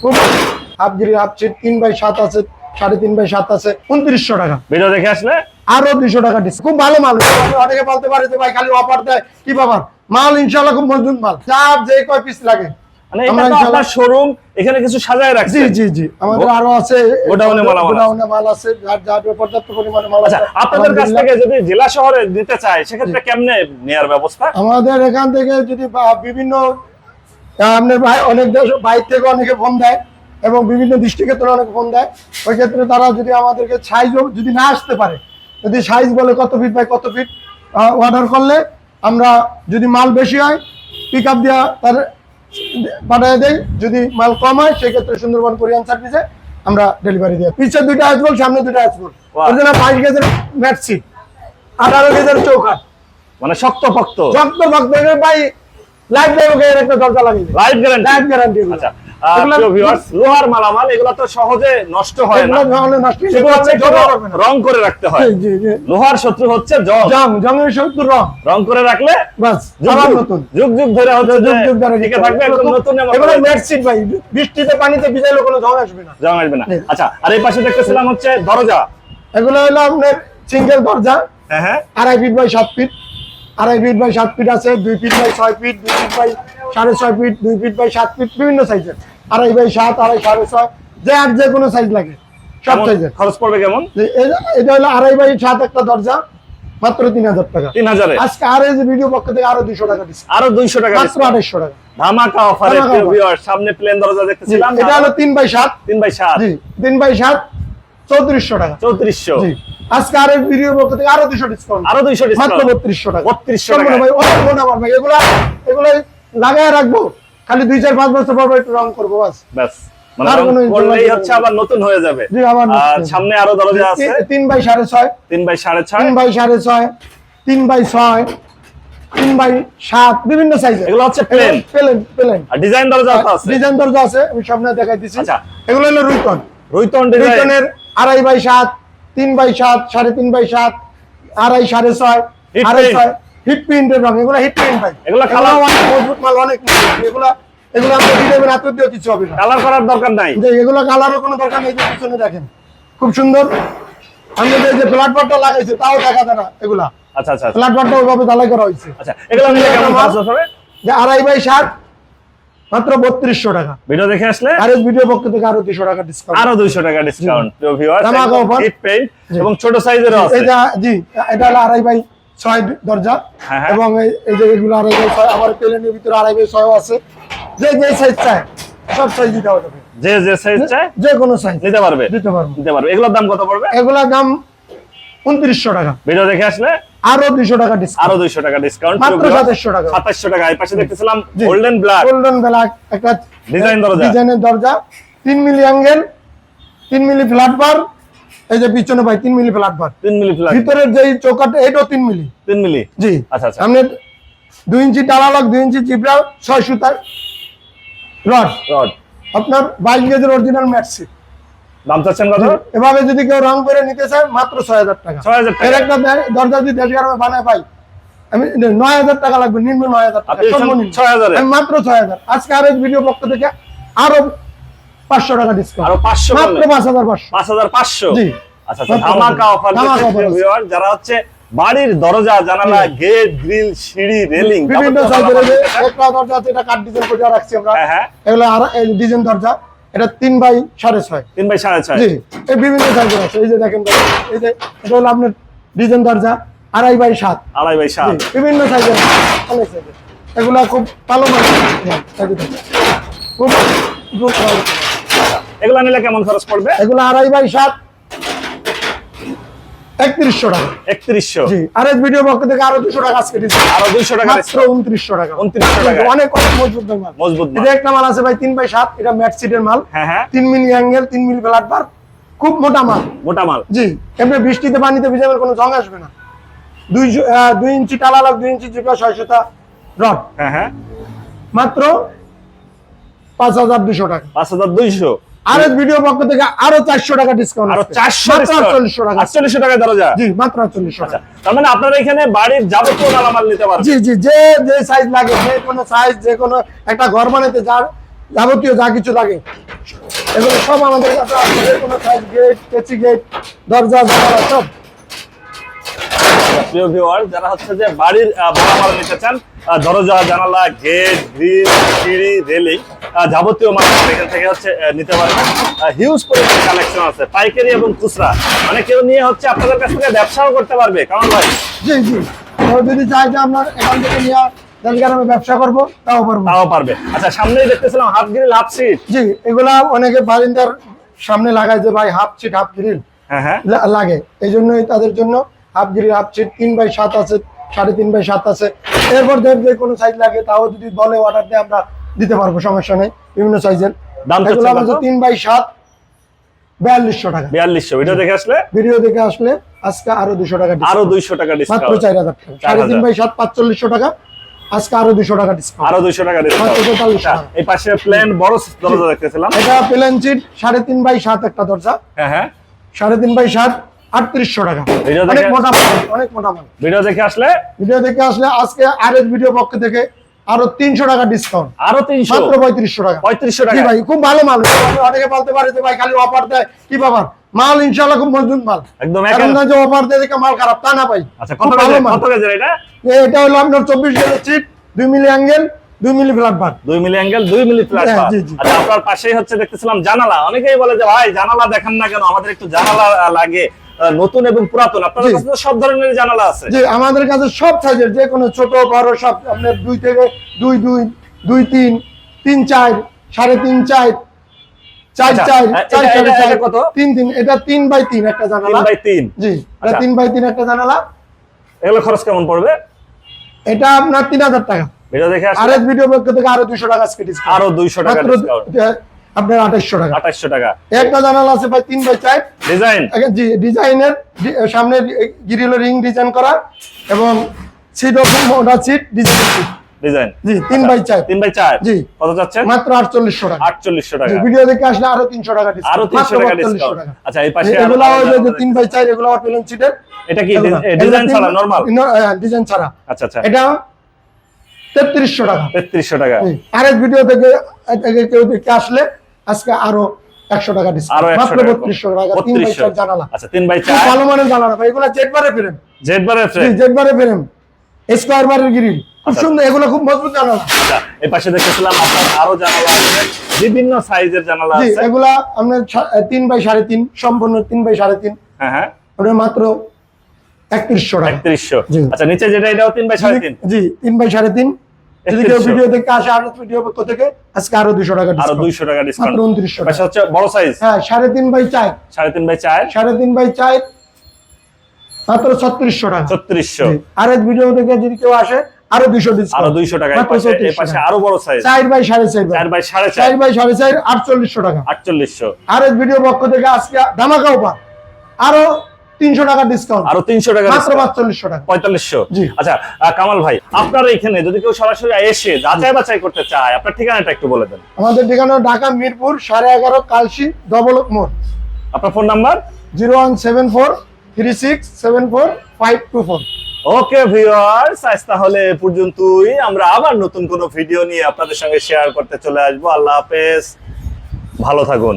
খুব half grill half sheet তিন by সাত আছে সাড়ে তিন বাই সাত আছে উনত্রিশশো টাকা। ভিডিও দেখে আসলে? আরও দুইশো টাকা ডিসকাউন্ট খুব ভালো মাল। অনেকে বলতে পারে যে ভাই খালি অফার দেয় কি বাবার মাল ইনশাল্লাহ খুব মজবুত মাল। যা যে কয় পিস লাগে। মানে শোরুম এখানে কিছু সাজায় রাখছে জি জি আমাদের আরও আছে। গোডাউনে মালামাল গোডাউনে মাল আছে। যার যার পর্যাপ্ত পরিমাণে মাল আচ্ছা আছে আপনাদের কাছ থেকে যদি জেলা শহরে দিতে চায় সেক্ষেত্রে কেমনে নেয়ার ব্যবস্থা? আমাদের এখান থেকে যদি বিভিন্ন আপনার ভাই অনেক দেশ বাইর থেকে অনেকে ফোন দেয় এবং বিভিন্ন ডিস্ট্রিক্টের অনেকে ফোন দেয়। ওই ক্ষেত্রে তারা যদি আমাদেরকে সাইজ যদি না আসতে পারে যদি সাইজ বলে কত ফিট বাই কত ফিট অর্ডার করলে আমরা যদি মাল বেশি হয় পিক আপ দেওয়া তার পাঠিয়ে দেই। যদি মাল কম হয় সেক্ষেত্রে সুন্দরবন কোরিয়ান সার্ভিসে আমরা ডেলিভারি দিই। পিছের দুইটা আসবল সামনে দুইটা আসবল। ওর জন্য বাইশ গেজের ম্যাট সিট আঠারো গেজের চৌকাট মানে শক্ত ভক্ত ভক্ত ভক্ত ভাই লাইফ এর একটা দরজা লাগিয়ে লাইফ গ্যারান্টি লাইফ গ্যারান্টি আচ্ছা আহ, প্রিয় viewers, লোহার মালামাল এগুলো তো সহজে নষ্ট হয় না। শুধু হচ্ছে একটু রং করে রাখতে হয়। জি জি লোহার শত্রু হচ্ছে জং জং জংয়ের সত্তর রং। রং করে রাখলে যুগ যুগ- নতুন। যুগ যুগ ধরে হচ্ছে যুগ যুগ ধরে টিকে থাকবে একদম নতুন এগুলো ম্যাট ভাই বৃষ্টিতে পানিতে ভিজাইলে কোনো জং আসবে না। জং আসবে না। আচ্ছা আর এই পাশে দেখতেছিলাম হচ্ছে দরজা। এগুলো হলো আপনার সিঙ্গেল দরজা। হ্যাঁ হ্যাঁ। আড়াই ফিট বাই সাত ফিট আড়াই ফিট বাই সাত ফিট আছে দুই ফিট বাই ছয় ফিট দুই ফিট বাই সাড়ে ছয় ফিট দুই ফিট বাই সাত ফিট বিভিন্ন সাইজের আড়াই বাই সাত আড়াই সাড়ে ছয় যে আর যে কোনো সাইজ লাগে সব সাইজের খরচ পড়বে কেমন? এটা হলো আড়াই বাই সাত একটা দরজা মাত্র তিন হাজার টাকা। তিন হাজারে? আজকে আর এই যে ভিডিও পক্ষ থেকে আরও দুশো টাকা দিচ্ছে। আরও দুইশো টাকা মাত্র আড়াইশো টাকা। ধামাকা অফারে সামনে প্লেন দরজা দেখতেছিলাম। এটা হলো তিন বাই সাত। তিন বাই সাত। তিন বাই সাত। চৌত্রিশশো টাকা। চৌত্রিশশো। আজকে আর পক্ষ থেকে আরও দুশো ডিসকাউন্ট আরও দুইশো মাত্র বত্রিশশো টাকা। 3200 সম্পূর্ণ টাকা। ভাই অনেক ভাই। এগুলা এগুলো লাগায় রাখব। খালি দুই চার পাঁচ বছর পর একটু রং করব বাস। ব্যাস। হচ্ছে আবার নতুন হয়ে যাবে। হয়ে। সামনে আরও দরজা আছে। তিন- বাই সাড়ে ছয়। তিন বাই সাড়ে ছয়। তিন বাই সাড়ে ছয় তিন বাই ছয় তিন বাই সাত বিভিন্ন সাইজের এগুলো হচ্ছে প্লেন প্লেন প্লেন আর ডিজাইন দরজা আছে। ডিজাইন দরজা আছে আমি সামনে দেখাই দিচ্ছি আচ্ছা। এগুলো হলো রুইতন। রুইতন ডিজাইন রুইতনের আড়াই বাই সাত তিন বাই সাত সাড়ে তিন বাই সাত আড়াই সাড়ে ছয় আড়াই। ছয়। হিট প্রিন্টের রং এগুলো হিট প্রিন্ট ভাই। এগুলো colour- অনেক মজবুত মাল অনেক এগুলো এগুলো আপনি দিয়ে দেবেন এত দিয়েও কিছু হবে না কালার করার দরকার নাই। যে এগুলো কালারও কোনো দরকার নেই পিছনে দেখেন। খুব সুন্দর। আমি যে যে প্ল্যাটফর্মটা লাগাইছে তাও দেখা যায় না এগুলা। আচ্ছা আচ্ছা আচ্ছা। প্ল্যাটফর্মটা ওইভাবে ঢালাই করা হয়েছে। আচ্ছা এগুলো নিলে কেমন খরচ হবে যে আড়াই বাই সাত মাত্র বত্রিশশো টাকা। ভিডিও দেখে আসলে আর ভিডিও পক্ষ থেকে আরও দুশো টাকা ডিসকাউন্ট আরও দুইশো টাকা ডিসকাউন্ট। এবং ছোট সাইজেরও আছে। এটা জি এটা হলো আড়াই বাই ছয় দরজা। হ্যাঁ, হ্যাঁ। এবং এই- যে এগুলো আড়াই বাই ছয় আমার প্লেনের ভিতরে আড়াই বাই ছয় আছে। যে যে সাইজ চায় সব সাইজ দিতে হবে যে যে সাইজ চায় যে কোনো সাইজ নিতে পারবে। দিতে পারব। নিতে পারবে। এগুলোর দাম কত পড়বে? এগুলোর দাম উনত্রিশশো টাকা। ভিডিও দেখে আসলে আরও দুইশো টাকা ডিসকাউন্ট আরও দুইশো টাকা ডিসকাউন্ট মাত্র সাতাশশো টাকা। সাতাশশো টাকা। এই পাশে দেখতেছিলাম গোল্ডেন ব্ল্যাক গোল্ডেন ব্ল্যাক একটা ডিজাইন দরজা। ডিজাইনের দরজা। তিন মিলি অ্যাঙ্গেল তিন মিলি ফ্ল্যাট বার এই যে পিছনে ভাই তিন মিলি ফ্ল্যাট বার তিন মিলি ফ্ল্যাগ ভিতরের যে চৌকাট এটাও তিন মিলি। তিন মিলি? জি। আচ্ছা আচ্ছা। সামনে দুই ইঞ্চি ডালালক দুই ইঞ্চি চিপড়া ছয় সুতার রড। রড। আপনার বাইশ গেজের অরিজিনাল ম্যাটসি দাম চাচ্ছেন কত? এভাবে যদি কেউ রং করে নিতে চায় মাত্র ছয় হাজার টাকা। ছয় হাজার টাকা। একটা দরজা যদি দেশ গ্রামে বানায় পাই। আমি নয় হাজার টাকা লাগবে নিম্ন নয় হাজার টাকা আপনি দিচ্ছেন সর্বনিম্ন। ছয় হাজারে? আমি মাত্র ছয় হাজার। আজকে আরও ভিডিও পক্ষ থেকে আরও পাঁচশো টাকা ডিসকাউন্ট পাঁচশো মাত্র পাঁচ হাজার পাঁচশো। পাঁচ হাজার পাঁচশো? জি। আচ্ছা আচ্ছা, ধামাকা অফার। যারা হচ্ছে বাড়ির দরজা জানালা গেট গ্রিল সিঁড়ি রেলিং বিভিন্ন সাইজের একটা দরজা এটা কাঠ ডিজাইন করে রাখছি আমরা। হ্যাঁ, হ্যাঁ। এগুলো ডিজাইন দরজা। এটা তিন বাই সাড়ে ছয়। তিন বাই সাড়ে ছয়। জি এই বিভিন্ন সাইজের আছে। এই যে দেখেন এই যে এটা হলো আপনার ডিজাইন দরজা আড়াই বাই সাত। আড়াই বাই সাত। বিভিন্ন সাইজের এগুলো অনেক সাইজের। এগুলা খুব ভালো মানে খুব এগুলো নিলে কেমন খরচ পড়বে? এগুলো আড়াই বাই সাত। একত্রিশশো টাকা। একত্রিশশো। জি আর এই ভিডিও পক্ষ থেকে আরও টাকা আজকে দিচ্ছি। আরও দুইশো টাকা মাত্র উনত্রিশশো টাকা। 2900 টাকা। অনেক অনেক মজবুত মাল। মজবুত এটা একটা মাল। আছে ভাই তিন বাই সাত এটা ম্যাট সিটের মাল। হ্যাঁ হ্যাঁ। তিন মিলি অ্যাঙ্গেল তিন মিলি ফ্ল্যাট বার খুব মোটা মাল। মোটা মাল। জি এমনি বৃষ্টিতে পানিতে ভিজাবেন কোনো জং আসবে না। দুই জ- আহ, দুই ইঞ্চি টালা লাগ দুই ইঞ্চি চিপা ছয়শোটা রড। হ্যাঁ হ্যাঁ। মাত্র পাঁচ হাজার দুশো টাকা। পাঁচ হাজার দুইশো। আর ভিডিও পক্ষ থেকে আরও চারশো টাকা ডিসকাউন্ট আরও চারশো আটচল্লিশশো টাকা। আটচল্লিশশো টাকা দরজা। জি মাত্র আটচল্লিশশো আচ্ছা টাকা। তার মানে আপনারা এখানে বাড়ির যাবতীয় মালামাল নিতে পারবেন। জি জি যে যে সাইজ লাগে যে কোনো সাইজ যে কোনো একটা ঘর বানাতে যার যাবতীয় যা কিছু লাগে এগুলো সব আমাদের কাছে আছে যে কোনো সাইজ গেট কেচি গেট দরজা জানালা সব। প্রিয় ভিউয়ার যারা হচ্ছে যে বাড়ির মালামাল নিতে চান দরজা জানালা গেট গ্রিল সিঁড়ি রেলিং যাবতীয় মালামাল এখান থেকে হচ্ছে নিতে পারবেন। হিউজ পরিমাণে কালেকশন আছে পাইকারি এবং খুচরা। মানে কেউ নিয়ে হচ্ছে আপনাদের কাছ থেকে ব্যবসাও করতে পারবে কারণ ভাই? জি জি। যদি চাই যে আপনার এখান থেকে নিয়ে আমি ব্যবসা করব তাও পারব। তাও পারবে। আচ্ছা সামনেই দেখতেছিলাম হাফ গ্রিল হাফ সিট জি এগুলা অনেকে বারিন্দার সামনে লাগায় যে ভাই হাফ সিট হাফ গ্রিল হ্যাঁ হ্যাঁ। লাগে। এই জন্যই তাদের জন্য হাফ গ্রিল হাফ সিট তিন বাই সাত আছে সাড়ে তিন বাই সাত আছে। এরপর ধর যে কোনো সাইজ লাগে তাও যদি বলে অর্ডার দিয়ে আমরা দিতে পারব সমস্যা নেই। বিভিন্ন সাইজের দাম এগুলো আমাদের তিন বাই সাত বিয়াল্লিশশো টাকা। বিয়াল্লিশশো। ভিডিও দেখে আসলে? ভিডিও দেখে আসলে আজকে আরও দুশো টাকা আরও দুইশো টাকা মাত্র চার হাজার টাকা। সাড়ে তিন বাই সাত পাঁচচল্লিশশো টাকা। আজকে আরও দুশো টাকা ডিসকাউন্ট আরও দুইশো টাকা ডিসকাউন্ট এই পাশে প্লেন বড় দরজা দেখতেছিলাম। এটা প্লেন সিট সাড়ে তিন বাই সাত একটা দরজা। হ্যাঁ হ্যাঁ। সাড়ে তিন বাই সাত আটত্রিশশো টাকা। ভিডিও অনেক দেখে- মোটা অনেক মোটা ভিডিও দেখে আসলে ভিডিও দেখে আসলে আজকে আর ভিডিও পক্ষ থেকে আরও তিনশো টাকা ডিসকাউন্ট আরও তিনশো? মাত্র পঁয়ত্রিশশো টাকা। পঁয়ত্রিশশো টাকা? ভাই খুব ভালো মাল। অনেকে বলতে পারে যে ভাই খালি অফার দেয়। কি ব্যাপার? মাল ইনশাল্লাহ খুব মজবুত মাল। একদম এখন না যে অফার দেয় দেখে মাল খারাপ তা না ভাই। আচ্ছা কত মাল। কত কেজি এটা? এটা হলো আপনার চব্বিশ গেলের চিট দুই মিলি অ্যাঙ্গেল দুই মিলি ফ্ল্যাট বার দুই মিলি অ্যাঙ্গেল দুই মিলি ফ্ল্যাশ জি, জি। আচ্ছা আপনার পাশেই হচ্ছে দেখতেছিলাম জানালা। অনেকেই বলে যে ভাই জানালা দেখান না কেন? আমাদের একটু জানালা লাগে। নতুন এবং পুরাতন। আপনাদের কাছে সব ধরনের জানালা আছে। যে আমাদের কাছে সব সাইজের যে কোনো ছোট বড় সব আপনার দুই থেকে দুই দুই দুই তিন তিন চার সাড়ে তিন চার চার আচ্ছা, চার চার সাড়ে চার কত? তিন তিন এটা তিন বাই তিন একটা জানালা। বাই তিন। জি এটা আচ্ছা। তিন বাই তিন একটা জানালা। এগুলো খরচ কেমন পড়বে? এটা আপনার তিন হাজার টাকা। ভিডিও দেখে আর ভিডিও পক্ষ থেকে আরও দুশো টাকা আজকে আরও দুইশো টাকা আপনার আঠাশশো টাকা। আঠাশশো টাকা। একটা জানালা আছে ভাই তিন বাই চার। ডিজাইন জি ডিজাইনের সামনে গ্রিল রিং ডিজাইন করা এবং সিট ওটা সিট ডিজাইন ডিজাইন জি তিন বাই চার। তিন বাই চার? জি। কত যাচ্ছে? মাত্র আটচল্লিশশো টাকা। আটচল্লিশশো টাকা। ভিডিও দেখে আসলে আরও তিনশো টাকা আরও তিনশো টাকা ডিসকাউন্ট আচ্ছা এই পাশে এগুলো ওই যে- যে জানালা তিন বাই চার এগুলো পেলেন সিটের এটা কি ডিজাইন ছাড়া নরমাল ডিজাইন ছাড়া। আচ্ছা আচ্ছা। এটা তেত্রিশশো টাকা। তেত্রিশশো টাকা। আর এক ভিডিও থেকে থেকে কেউ দেখে আসলে আজকে আরও একশো টাকা ডিসকাউন্ট মাত্র বত্রিশশো টাকা তিন বাই 3200 চার জানালা। আচ্ছা তিন বাই খুব চার ভালো মানের জানালা ভাই এগুলো বারে ফ্রেম বারে স্কোয়ার বারের গ্রিল খুব আচ্ছা। সুন্দর এগুলো খুব মজবুত জানালা। আচ্ছা এই পাশে দেখতেছিলাম আপনার আরও জানালা আছে। বিভিন্ন সাইজের জানালা আছে। এগুলা আপনার তিন বাই সাড়ে তিন সম্পূর্ণ তিন বাই সাড়ে তিন। হ্যাঁ হ্যাঁ। ওটা মাত্র একত্রিশশো টাকা। একত্রিশশো। আচ্ছা নিচে যেটা এটাও তিন বাই সাড়ে তিন? জি তিন বাই সাড়ে তিন। যদি কেউ ভিডিও দেখে আসে আর ভিডিও পক্ষ থেকে? আজকে আরও দুশো টাকা আরও। দুইশো টাকা ডিসকাউন্ট উনত্রিশশো টাকা। হচ্ছে বড় সাইজ হ্যাঁ সাড়ে তিন বাই চার। সাড়ে তিন বাই চার? সাড়ে তিন বাই চার। মাত্র ছত্রিশশো টাকা। ছত্রিশশো। আর এক ভিডিও থেকে যদি কেউ আসে আরও দুশো আরও দুইশো টাকা পাশে পাশে আরও বড় সাইজ চার বাই সাড়ে চার। চার বাই সাড়ে চার। চার বাই সাড়ে চার আটচল্লিশশো টাকা। আটচল্লিশশো। আর এক ভিডিও পক্ষ থেকে আজকে ধামাকা উপা আরও তিনশো টাকা ডিসকাউন্ট আরও তিনশো টাকা মাত্র পাঁচচল্লিশশো টাকা। পঁয়তাল্লিশশো। জি। আচ্ছা কামাল ভাই আপনার এখানে যদি কেউ সরাসরি এসে যাচাই বাছাই করতে চায় আপনার ঠিকানাটা একটু বলে দেন। আমাদের ঠিকানা ঢাকা মিরপুর সাড়ে এগারো ডবল মোড় আপনার phone number zero one seven four three six seven four five two four. Okay viewers আজ তাহলে পর্যন্তই। আমরা আবার নতুন কোনো ভিডিও নিয়ে আপনাদের সঙ্গে শেয়ার করতে চলে আসব। আল্লাহ হাফেজ। ভালো থাকুন।